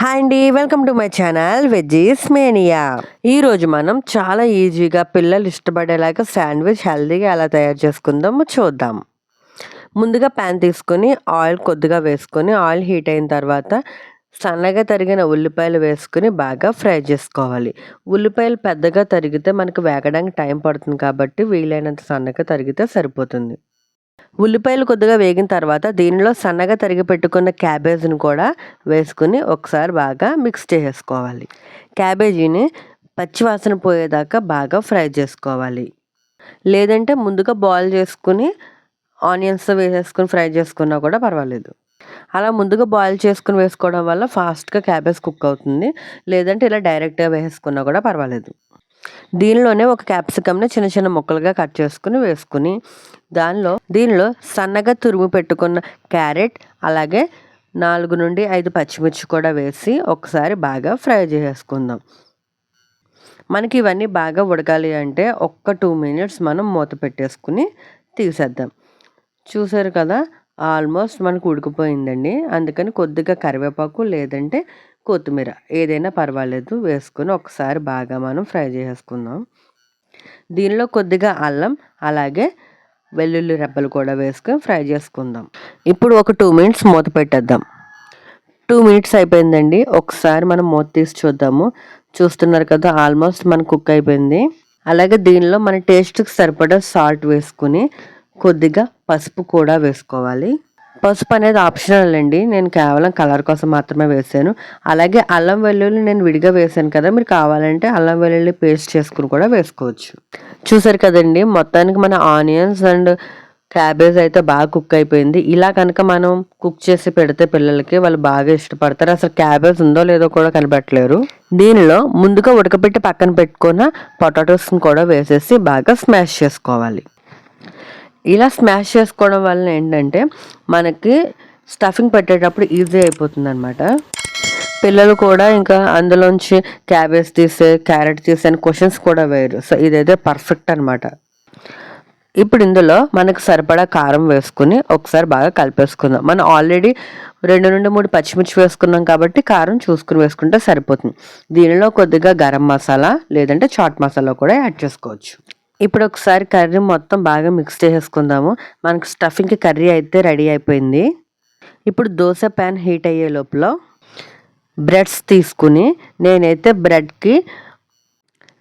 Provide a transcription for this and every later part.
Hi అండి welcome to my channel Veggies Mania. ఈరోజు మనం చాలా ఈజీగా పిల్లలు ఇష్టపడేలాగా శాండ్విచ్ హెల్తీగా ఎలా తయారు చేసుకుందామో చూద్దాం. ముందుగా ప్యాన్ తీసుకొని ఆయిల్ కొద్దిగా వేసుకొని ఆయిల్ హీట్ అయిన తర్వాత సన్నగా తరిగిన ఉల్లిపాయలు వేసుకుని బాగా ఫ్రై చేసుకోవాలి. ఉల్లిపాయలు పెద్దగా తరిగితే మనకు వేగడానికి టైం పడుతుంది కాబట్టి వీలైనంత సన్నగా తరిగితే సరిపోతుంది. ఉల్లిపాయలు కొద్దిగా వేగిన తర్వాత దీనిలో సన్నగా తరిగి పెట్టుకున్న క్యాబేజీని కూడా వేసుకుని ఒకసారి బాగా మిక్స్ చేసేసుకోవాలి. క్యాబేజీని పచ్చివాసన పోయేదాకా బాగా ఫ్రై చేసుకోవాలి. లేదంటే ముందుగా బాయిల్ చేసుకుని ఆనియన్స్ వేసేసుకుని ఫ్రై చేసుకున్నా కూడా పర్వాలేదు. అలా ముందుగా బాయిల్ చేసుకుని వేసుకోవడం వల్ల ఫాస్ట్గా క్యాబేజ్ కుక్ అవుతుంది. లేదంటే ఇలా డైరెక్ట్గా వేసుకున్నా కూడా పర్వాలేదు. దీనిలోనే ఒక క్యాప్సికమ్ని చిన్న చిన్న ముక్కలుగా కట్ చేసుకుని వేసుకుని దానిలో దీనిలో సన్నగా తురుము పెట్టుకున్న క్యారెట్ అలాగే నాలుగు నుండి ఐదు పచ్చిమిర్చి కూడా వేసి ఒకసారి బాగా ఫ్రై చేసుకుందాం. మనకి ఇవన్నీ బాగా ఉడకాలి అంటే ఒక్క టూ మినిట్స్ మనం మూత పెట్టేసుకుని తీసేద్దాం. చూసారు కదా ఆల్మోస్ట్ మనకు ఉడికిపోయిందండి. అందుకని కొద్దిగా కరివేపాకు లేదంటే కొత్తిమీర ఏదైనా పర్వాలేదు వేసుకొని ఒకసారి బాగా మనం ఫ్రై చేసుకుందాం దీనిలో కొద్దిగా అల్లం అలాగే వెల్లుల్లి రెబ్బలు కూడా వేసుకొని ఫ్రై చేసుకుందాం. ఇప్పుడు ఒక టూ మినిట్స్ మూత పెట్టేద్దాం. టూ మినిట్స్ అయిపోయిందండి. ఒకసారి మనం మూత తీసి చూద్దాము. చూస్తున్నారు కదా ఆల్మోస్ట్ మన కుక్ అయిపోయింది. అలాగే దీనిలో మన టేస్ట్కి సరిపడా సాల్ట్ వేసుకుని కొద్దిగా పసుపు కూడా వేసుకోవాలి. పసుపు అనేది ఆప్షనల్ అండి. నేను కేవలం కలర్ కోసం మాత్రమే వేసాను. అలాగే అల్లం వెల్లుల్లి నేను విడిగా వేసాను కదా మీరు కావాలంటే అల్లం వెల్లుల్లి పేస్ట్ చేసుకుని కూడా వేసుకోవచ్చు. చూసారు కదండి మొత్తానికి మన ఆనియన్స్ అండ్ క్యాబేజ్ అయితే బాగా కుక్ అయిపోయింది. ఇలా కనుక మనం కుక్ చేసి పెడితే పిల్లలకి వాళ్ళు బాగా ఇష్టపడతారు. అసలు క్యాబేజ్ ఉందో లేదో కూడా కనిపెట్టలేరు. దీనిలో ముందుగా ఉడకబెట్టి పక్కన పెట్టుకున్న పొటాటోస్ని కూడా వేసేసి బాగా స్మాష్ చేసుకోవాలి. ఇలా స్మాష్ చేసుకోవడం వలన ఏంటంటే మనకి స్టఫింగ్ పెట్టేటప్పుడు ఈజీ అయిపోతుంది అనమాట పిల్లలు కూడా ఇంకా అందులోంచి క్యాబేజ్ తీసే క్యారెట్ తీసే అని క్వశ్చన్స్ కూడా వేయరు. సో ఇదైతే పర్ఫెక్ట్ అనమాట ఇప్పుడు ఇందులో మనకు సరిపడా కారం వేసుకుని ఒకసారి బాగా కలిపేసుకుందాం. మనం ఆల్రెడీ రెండు నుండి మూడు పచ్చిమిర్చి వేసుకున్నాం కాబట్టి కారం చూసుకుని వేసుకుంటే సరిపోతుంది. దీనిలో కొద్దిగా గరం మసాలా లేదంటే చాట్ మసాలా కూడా యాడ్ చేసుకోవచ్చు. ఇప్పుడు ఒకసారి కర్రీ మొత్తం బాగా మిక్స్ చేసేసుకుందాము. మనకు స్టఫింగ్కి కర్రీ అయితే రెడీ అయిపోయింది. ఇప్పుడు దోశ ప్యాన్ హీట్ అయ్యే లోపల బ్రెడ్స్ తీసుకుని నేనైతే బ్రెడ్కి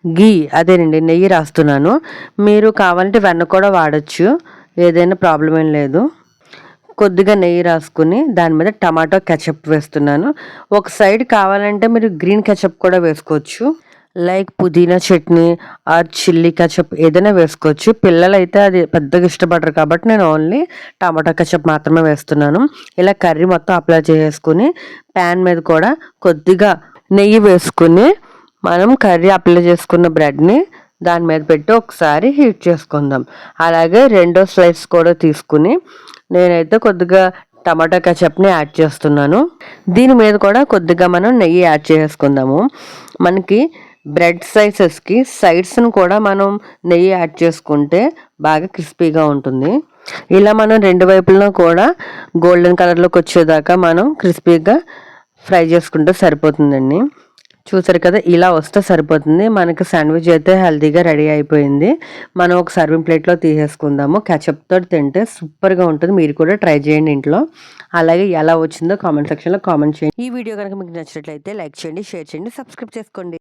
గీ అదేనండి నెయ్యి రాస్తున్నాను. మీరు కావాలంటే వెన్న కూడా వాడచ్చు. ఏదైనా ప్రాబ్లం ఏం లేదు. కొద్దిగా నెయ్యి రాసుకుని దాని మీద టమాటో కెచప్ వేస్తున్నాను. ఒక సైడ్ కావాలంటే మీరు గ్రీన్ కెచప్ కూడా వేసుకోవచ్చు. లైక్ పుదీనా చట్నీ ఆర్ చిల్లీ కచప్ ఏదైనా వేసుకోవచ్చు. పిల్లలైతే అది పెద్దగా ఇష్టపడరు కాబట్టి నేను ఓన్లీ టమాటా కచప్ మాత్రమే వేస్తున్నాను. ఇలా కర్రీ మొత్తం అప్లై చేసుకుని ప్యాన్ మీద కూడా కొద్దిగా నెయ్యి వేసుకుని మనం కర్రీ అప్లై చేసుకున్న బ్రెడ్ని దాని మీద పెట్టి ఒకసారి హీట్ చేసుకుందాం. అలాగే రెండో స్లైస్ కూడా తీసుకుని నేనైతే కొద్దిగా టమాటా కచప్ని యాడ్ చేస్తున్నాను. దీని మీద కూడా కొద్దిగా మనం నెయ్యి యాడ్ చేసుకుందాము. మనకి బ్రెడ్ సైజెస్కి సైడ్స్ను కూడా మనం నెయ్యి యాడ్ చేసుకుంటే బాగా క్రిస్పీగా ఉంటుంది. ఇలా మనం రెండు వైపులను కూడా గోల్డెన్ కలర్లోకి వచ్చేదాకా మనం క్రిస్పీగా ఫ్రై చేసుకుంటే సరిపోతుందండి. చూసారు కదా ఇలా వస్తే సరిపోతుంది. మనకి శాండ్విచ్ అయితే హెల్తీగా రెడీ అయిపోయింది. మనం ఒక సర్వింగ్ ప్లేట్లో తీసేసుకుందాము. కెచప్తో తింటే సూపర్గా ఉంటుంది. మీరు కూడా ట్రై చేయండి ఇంట్లో. అలాగే ఎలా వచ్చిందో కామెంట్ సెక్షన్లో కామెంట్ చేయండి. ఈ వీడియో కనుక మీకు నచ్చినట్లయితే లైక్ చేయండి షేర్ చేయండి సబ్స్క్రైబ్ చేసుకోండి.